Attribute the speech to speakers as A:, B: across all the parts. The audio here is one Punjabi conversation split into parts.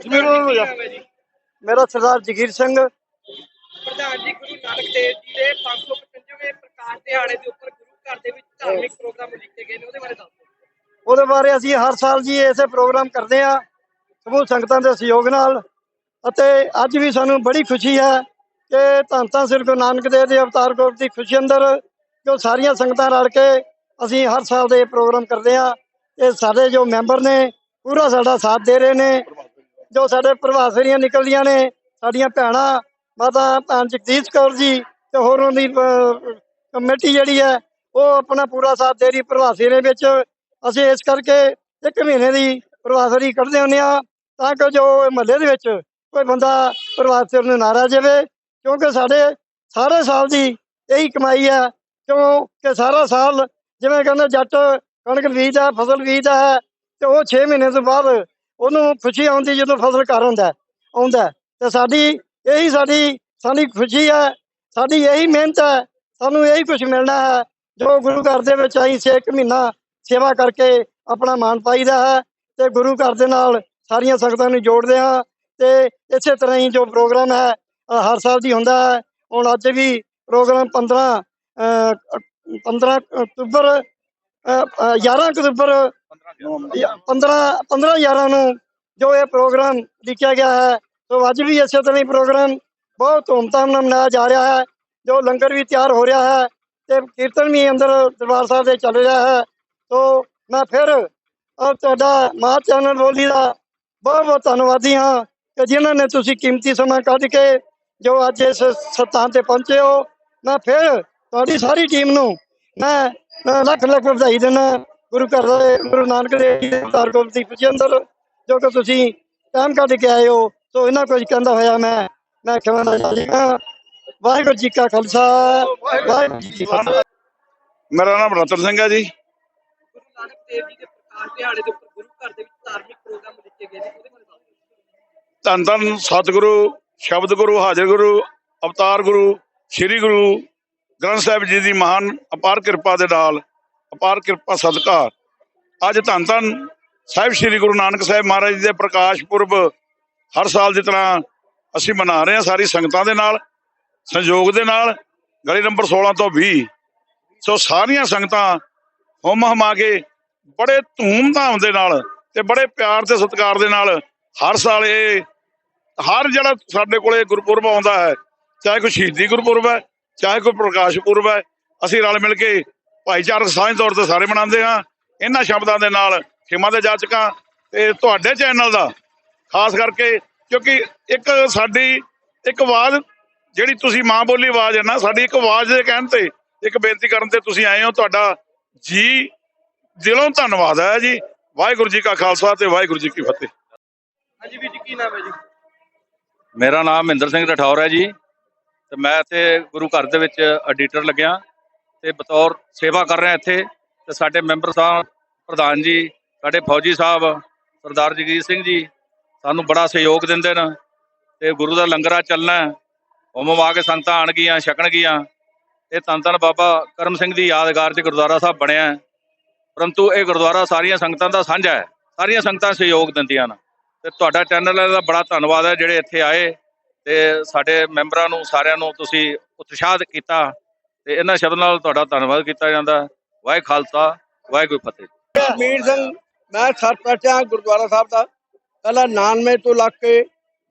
A: ਮੇਰਾ ਸਰਦਾਰ ਜਗੀਰ ਸਿੰਘ।
B: ਪ੍ਰਧਾਨ ਜੀ ਗੁਰੂ ਨਾਨਕ ਦੇਵ ਜੀ ਦੇ 555ਵੇਂ ਪ੍ਰਕਾਸ਼ ਦਿਹਾੜੇ ਦੇ ਉੱਪਰ ਗੁਰੂ ਘਰ ਦੇ ਵਿੱਚ ਧਾਰਮਿਕ ਪ੍ਰੋਗਰਾਮ ਲਿਖੇ ਗਏ ਨੇ ਉਹਦੇ ਬਾਰੇ ਦੱਸੋ।
A: ਉਹਦੇ ਬਾਰੇ ਅਸੀਂ ਹਰ ਸਾਲ ਜੀ ਐਸੇ ਪ੍ਰੋਗਰਾਮ ਕਰਦੇ ਆ ਸਮੂਹ ਸੰਗਤਾਂ ਦੇ ਸਹਿਯੋਗ ਨਾਲ। ਅਤੇ ਅੱਜ ਵੀ ਸਾਨੂੰ ਬੜੀ ਖੁਸ਼ੀ ਹੈ ਕਿ ਧੰਨ ਧੰਨ ਸ੍ਰੀ ਗੁਰੂ ਨਾਨਕ ਦੇਵ ਦੇ ਅਵਤਾਰ ਗੁਰਪੁਰਬ ਦੀ ਖੁਸ਼ੀ ਅੰਦਰ ਜੋ ਸਾਰੀਆਂ ਸੰਗਤਾਂ ਰਲ ਕੇ ਅਸੀਂ ਹਰ ਸਾਲ ਦੇ ਪ੍ਰੋਗਰਾਮ ਕਰਦੇ ਆ ਇਹ ਸਾਡੇ ਜੋ ਮੈਂਬਰ ਨੇ ਪੂਰਾ ਸਾਡਾ ਸਾਥ ਦੇ ਰਹੇ ਨੇ। ਜੋ ਸਾਡੇ ਪ੍ਰਭਾਤ ਨਿਕਲਦੀਆਂ ਨੇ, ਸਾਡੀਆਂ ਭੈਣਾਂ, ਮਾਤਾ, ਭੈਣ ਜਗਦੀਸ਼ ਕੌਰ ਜੀ ਤੇ ਹੋਰ ਉਹਨਾਂ ਦੀ ਕਮੇਟੀ ਜਿਹੜੀ ਹੈ, ਉਹ ਆਪਣਾ ਪੂਰਾ ਸਾਥ ਦੇ ਰਹੀ ਪ੍ਰਵਾਸੀ ਦੇ ਵਿੱਚ। ਅਸੀਂ ਇਸ ਕਰਕੇ ਇੱਕ ਮਹੀਨੇ ਦੀ ਪ੍ਰਭਾਤ ਕੱਢਦੇ ਹੁੰਦੇ ਆ ਤਾਂ ਕਿ ਜੋ ਮਹੱਲੇ ਦੇ ਵਿੱਚ ਕੋਈ ਬੰਦਾ ਪ੍ਰਭਾਤ ਨੂੰ ਨਾ ਰਹਿ ਜਾਵੇ, ਕਿਉਂਕਿ ਸਾਡੇ ਸਾਰੇ ਸਾਲ ਦੀ ਇਹੀ ਕਮਾਈ ਹੈ, ਕਿਉਂਕਿ ਸਾਰਾ ਸਾਲ ਜਿਵੇਂ ਕਹਿੰਦੇ ਜੱਟ ਕਣਕ ਬੀਜਦਾ, ਫਸਲ ਬੀਜਦਾ ਹੈ, ਤੇ ਉਹ 6 ਮਹੀਨੇ ਤੋਂ ਬਾਅਦ ਉਹਨੂੰ ਖੁਸ਼ੀ ਆਉਂਦੀ ਜਦੋਂ ਫਸਲ ਘਰ ਹੁੰਦਾ ਆਉਂਦਾ ਹੈ। ਤੇ ਸਾਡੀ ਇਹੀ ਸਾਡੀ ਸਾਡੀ ਖੁਸ਼ੀ ਹੈ ਸਾਡੀ ਇਹੀ ਮਿਹਨਤ ਹੈ ਸਾਨੂੰ ਇਹੀ ਕੁਝ ਮਿਲਣਾ ਹੈ ਜੋ ਗੁਰੂ ਘਰ ਦੇ ਵਿੱਚ ਅਸੀਂ ਛੇ ਇੱਕ ਮਹੀਨਾ ਸੇਵਾ ਕਰਕੇ ਆਪਣਾ ਮਾਣ ਪਾਈਦਾ ਹੈ ਤੇ ਗੁਰੂ ਘਰ ਦੇ ਨਾਲ ਸਾਰੀਆਂ ਸੰਗਤਾਂ ਨੂੰ ਜੋੜਦੇ ਹਾਂ ਤੇ ਇਸੇ ਤਰ੍ਹਾਂ ਹੀ ਜੋ ਪ੍ਰੋਗਰਾਮ ਹੈ ਹਰ ਸਾਲ ਦੀ ਹੁੰਦਾ ਹੈ ਹੁਣ ਅੱਜ ਵੀ ਪ੍ਰੋਗਰਾਮ 15 ਅ, 15 ਅਕਤੂਬਰ ਅ, 11 ਅਕਤੂਬਰ 15 15 11 ਨੂੰ ਜੋ ਇਹ ਪ੍ਰੋਗਰਾਮ ਲਿਖਿਆ ਗਿਆ ਹੈ, ਸੋ ਅੱਜ ਵੀ ਇਸੇ ਤਰ੍ਹਾਂ ਹੀ ਪ੍ਰੋਗਰਾਮ ਬਹੁਤ ਧੂਮਧਾਮ ਨਾਲ ਮਨਾਇਆ ਜਾ ਰਿਹਾ ਹੈ, ਜੋ ਲੰਗਰ ਵੀ ਤਿਆਰ ਹੋ ਰਿਹਾ ਹੈ ਤੇ ਕੀਰਤਨ ਵੀ ਅੰਦਰ ਦਰਬਾਰ ਸਾਹਿਬ ਦੇ ਚੱਲ ਰਿਹਾ ਹੈ। ਸੋ ਮੈਂ ਫਿਰ ਅਹ ਤੁਹਾਡਾ ਮਾਂ ਚੈਨਲ ਬੋਲੀ ਦਾ ਬਹੁਤ ਬਹੁਤ ਧੰਨਵਾਦੀ ਹਾਂ ਕਿ ਜਿਨ੍ਹਾਂ ਨੇ ਤੁਸੀਂ ਕੀਮਤੀ ਸਮਾਂ ਕੱਢ ਕੇ ਜੋ ਅੱਜ ਇਸ ਸਥਾਨ ਤੇ ਪਹੁੰਚੇ ਹੋ। ਮੈਂ ਫਿਰ ਤੁਹਾਡੀ ਸਾਰੀ ਟੀਮ ਨੂੰ ਮੈਂ ਲੱਖ ਲੱਖ ਵਧਾਈ ਦਿੰਦਾ। ਗੁਰੂ ਘਰ ਦੇ ਗੁਰੂ ਨਾਨਕ ਦੇਵ ਜੀ ਦੇ ਅਵਤਾਰ ਗੁਰਪੁਰਬ ਦੀ ਖੁਸ਼ੀ ਅੰਦਰ ਜੋ ਕਿ ਤੁਸੀਂ ਟਾਈਮ ਕੱਢ ਕੇ ਆਏ ਹੋ ਸੋ ਇਹਨਾਂ ਕੁਝ ਕਹਿੰਦਾ ਹੋਇਆ ਮੈਂ ਮੈਂ ਖਿਮਾ ਨਾ ਜਾਲੀਆਂ ਵਾਹਿਗੁਰੂ ਜੀ ਕਾ ਖਾਲਸਾ ਵਾਹਿਗੁਰੂ ਜੀ ਕੀ ਫਤਿਹ।
C: ਮੇਰਾ ਨਾਮ ਰਤਨ ਸਿੰਘ ਹੈ ਜੀ।
B: ਗੁਰੂ ਨਾਨਕ ਦੇਵ ਜੀ ਦੇ ਪ੍ਰਕਾਸ਼ ਦਿਹਾੜੇ ਦੇ ਉੱਪਰ ਗੁਰੂ ਘਰ ਦੇ ਵਿੱਚ ਧਾਰਮਿਕ ਪ੍ਰੋਗਰਾਮ ਲਿਖੇ ਗਏ ਨੇ ਉਹਦੇ ਬਾਰੇ ਦੱਸੋ।
C: ਧੰਨ ਧੰਨ ਸਤਿਗੁਰੂ ਸ਼ਬਦ ਗੁਰੂ ਹਾਜ਼ਰ ਗੁਰੂ ਅਵਤਾਰ ਗੁਰੂ ਸ੍ਰੀ ਗੁਰੂ ਗ੍ਰੰਥ ਸਾਹਿਬ ਜੀ ਦੀ ਮਹਾਨ ਅਪਾਰ ਕਿਰਪਾ ਦੇ ਨਾਲ ਅਪਾਰ ਕਿਰਪਾ ਸਦਕਾ ਅੱਜ ਧੰਨ ਧੰਨ ਸਾਹਿਬ ਸ੍ਰੀ ਗੁਰੂ ਨਾਨਕ ਸਾਹਿਬ ਮਹਾਰਾਜ ਜੀ ਦੇ ਪ੍ਰਕਾਸ਼ ਪੁਰਬ ਹਰ ਸਾਲ ਦੀ ਤਰ੍ਹਾਂ ਅਸੀਂ ਮਨਾ ਰਹੇ ਹਾਂ ਸਾਰੀ ਸੰਗਤਾਂ ਦੇ ਨਾਲ, ਸੰਯੋਗ ਦੇ ਨਾਲ, ਗਲੀ ਨੰਬਰ 16 ਤੋਂ 20 ਸੋ ਸਾਰੀਆਂ ਸੰਗਤਾਂ ਹੁਮ ਹਮਾ ਕੇ ਬੜੇ ਧੂਮ-ਧਾਮ ਦੇ ਨਾਲ ਤੇ ਬੜੇ ਪਿਆਰ ਤੇ ਸਤਿਕਾਰ ਦੇ ਨਾਲ ਹਰ ਸਾਲ ਇਹ, ਹਰ ਜਿਹੜਾ ਸਾਡੇ ਕੋਲੇ ਗੁਰਪੁਰਬ ਆਉਂਦਾ ਹੈ, ਚਾਹੇ ਕੋਈ ਸ਼ਹੀਦੀ ਗੁਰਪੁਰਬ ਹੈ, ਚਾਹੇ ਕੋਈ ਪ੍ਰਕਾਸ਼ ਪੁਰਬ ਹੈ, ਅਸੀਂ ਰਲ ਮਿਲ ਕੇ ਭਾਈਚਾਰਕ ਸਾਂਝ ਤੌਰ ਤੇ ਸਾਰੇ ਮਨਾਉਂਦੇ ਹਾਂ। ਇਹਨਾਂ ਸ਼ਬਦਾਂ ਦੇ ਨਾਲ ਖਿਮਾ ਦੇ ਜਾਚਕਾਂ ਤੇ ਤੁਹਾਡੇ ਚੈਨਲ ਦਾ ਖਾਸ ਕਰਕੇ ਕਿਉਂਕਿ ਇੱਕ ਸਾਡੀ ਇੱਕ ਆਵਾਜ਼ ਜਿਹੜੀ ਤੁਸੀਂ ਮਾਂ ਬੋਲੀ ਆਵਾਜ਼ ਹੈ ਨਾ ਸਾਡੀ ਇੱਕ ਆਵਾਜ਼ ਦੇ ਕਹਿਣ ਤੇ ਇੱਕ ਬੇਨਤੀ ਕਰਨ ਤੇ ਤੁਸੀਂ ਆਏ ਹੋ। ਤੁਹਾਡਾ ਜੀ ਦਿਲੋਂ ਧੰਨਵਾਦ ਹੈ ਜੀ। ਵਾਹਿਗੁਰੂ ਜੀ ਕਾ ਖਾਲਸਾ ਤੇ ਵਾਹਿਗੁਰੂ ਜੀ ਕੀ ਫਤਿਹ।
B: ਹਾਂਜੀ ਵੀਰ ਜੀ ਕੀ ਨਾਮ ਹੈ ਜੀ?
D: ਮੇਰਾ ਨਾਮ ਮਹਿੰਦਰ ਸਿੰਘ ਰਠੌਰ ਹੈ ਜੀ ਤੇ ਮੈਂ ਇੱਥੇ ਗੁਰੂ ਘਰ ਦੇ ਵਿੱਚ ਐਡੀਟਰ ਲੱਗਿਆ। ਤੇ ਬਤੌਰ ਸੇਵਾ ਕਰ ਰਿਹਾ ਇੱਥੇ ਤੇ ਸਾਡੇ ਮੈਂਬਰ ਸਾਹਿਬ, ਪ੍ਰਧਾਨ ਜੀ, ਸਾਡੇ ਫੌਜੀ ਸਾਹਿਬ, ਸਰਦਾਰ ਜਗੀਰ ਸਿੰਘ ਜੀ, ਸਾਨੂੰ ਬੜਾ ਸਹਿਯੋਗ ਦਿੰਦੇ ਨੇ ਤੇ ਗੁਰੂ ਦਾ ਲੰਗਰਾ ਚੱਲਣਾ ਹੁਮ ਆ ਕੇ ਸੰਗਤਾਂ ਆਣਗੀਆਂ ਛਕਣਗੀਆਂ ਇਹ ਧੰਨ ਧੰਨ ਬਾਬਾ ਕਰਮ ਸਿੰਘ ਦੀ ਯਾਦਗਾਰ 'ਚ ਗੁਰਦੁਆਰਾ ਸਾਹਿਬ ਬਣਿਆ ਪਰੰਤੂ ਇਹ ਗੁਰਦੁਆਰਾ ਸਾਰੀਆਂ ਸੰਗਤਾਂ ਦਾ ਸਾਂਝਾ ਹੈ। ਸਾਰੀਆਂ ਸੰਗਤਾਂ ਸਹਿਯੋਗ ਦਿੰਦੀਆਂ ਨੇ। ਤੇ ਤੁਹਾਡਾ ਚੈਨਲ ਦਾ ਬੜਾ ਧੰਨਵਾਦ ਹੈ ਜਿਹੜੇ ਇੱਥੇ ਆਏ ਤੇ ਸਾਡੇ ਮੈਂਬਰਾਂ ਨੂੰ, ਸਾਰਿਆਂ ਨੂੰ ਤੁਸੀਂ ਉਤਸ਼ਾਹਿਤ ਕੀਤਾ। ਤੇ ਇਹਨਾਂ ਸ਼ਬਦ ਨਾਲ ਤੁਹਾਡਾ ਧੰਨਵਾਦ ਕੀਤਾ ਜਾਂਦਾ। ਵਾਹਿ ਖਾਲਸਾ ਵਾਹਿਗੁਰੂ ਫਤਿਹ।
E: ਮੀਰ ਸਿੰਘ, ਮੈਂ ਸਰਪੰਚ ਹਾਂ ਗੁਰਦੁਆਰਾ ਸਾਹਿਬ ਦਾ। ਪਹਿਲਾਂ 99 ਤੋਂ ਲੱਗ ਕੇ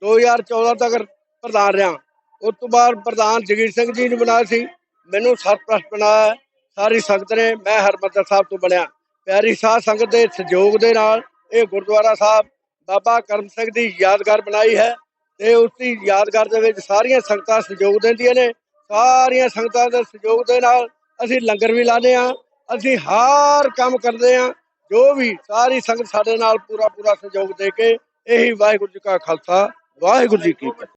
E: 2014 ਤੱਕ ਪ੍ਰਧਾਨ ਰਿਹਾ। ਉਸ ਤੋਂ ਬਾਅਦ ਪ੍ਰਧਾਨ ਜਗੀਰ ਸਿੰਘ ਜੀ ਨੇ ਬਣਾਇਆ ਸੀ। ਮੈਨੂੰ ਸਰਪੰਚ ਬਣਾਇਆ ਸਾਰੀ ਸੰਗਤ ਨੇ, ਮੈਂ ਹਰਮੰਦਰ ਸਾਹਿਬ ਤੋਂ ਬਣਿਆ। ਪਿਆਰੀ ਸਾਧ ਸੰਗਤ ਦੇ ਸਹਿਯੋਗ ਦੇ ਨਾਲ ਇਹ ਗੁਰਦੁਆਰਾ ਸਾਹਿਬ ਬਾਬਾ ਕਰਮ ਸਿੰਘ ਦੀ ਯਾਦਗਾਰ ਬਣਾਈ ਹੈ ਤੇ ਉਸ ਦੀ ਯਾਦਗਾਰ ਦੇ ਵਿੱਚ ਸਾਰੀਆਂ ਸੰਗਤਾਂ ਸਹਿਯੋਗ ਦਿੰਦੀਆਂ ਨੇ। ਸਾਰੀਆਂ ਸੰਗਤਾਂ ਦੇ ਸਹਿਯੋਗ ਦੇ ਨਾਲ ਅਸੀਂ ਲੰਗਰ ਵੀ ਲਾਉਂਦੇ ਹਾਂ, ਅਸੀਂ ਹਰ ਕੰਮ ਕਰਦੇ ਹਾਂ, ਜੋ ਵੀ ਸਾਰੀ ਸੰਗਤ ਸਾਡੇ ਨਾਲ ਪੂਰਾ ਪੂਰਾ ਸਹਿਯੋਗ ਦੇ ਕੇ ਇਹੀ ਵਾਹਿਗੁਰੂ ਜੀ ਕਾ ਖਾਲਸਾ, ਵਾਹਿਗੁਰੂ ਜੀ ਕੀ ਫਤਿਹ।